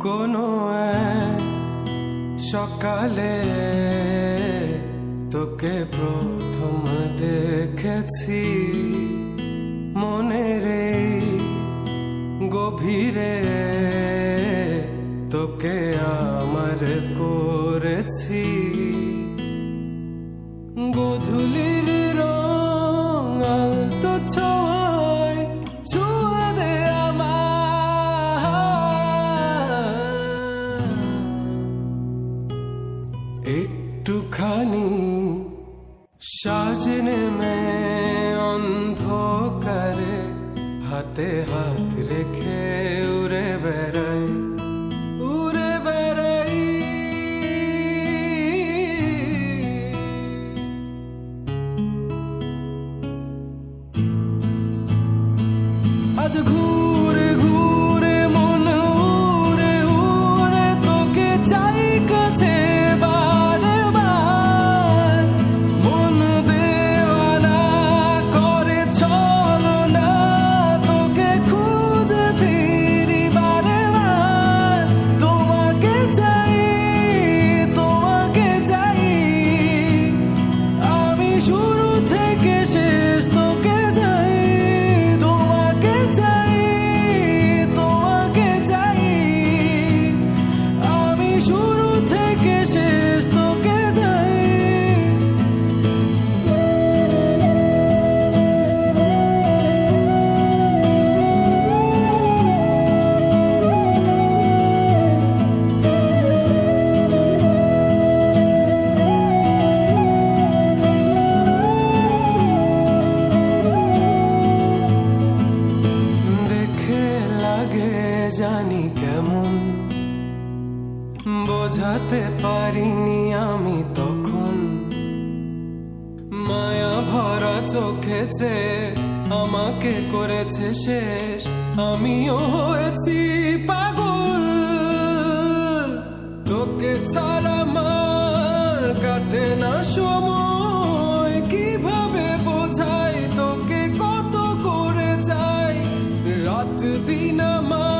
কোনো সকালে তোকে প্রথম দেখেছি। মনে রে গভীরে তোকে আমার করেছি। একটুখানি সাজনে মে অন্ধকারে হাতে হাত রেখে উড়ে বেড়াই উড়ে বেড়াই। আজ ঘুরে জানি কেমন, বোঝাতে পারিনি আমি তখন। মায়া ভরা চোখেছে আমাকে করেছে শেষ, আমিও হয়েছি পাগল। তোকে ছাড়া মার কাটে না সময়, কীভাবে বোঝাই তোকে কত করে যাই রাত দিন আমার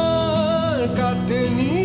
কাটেনি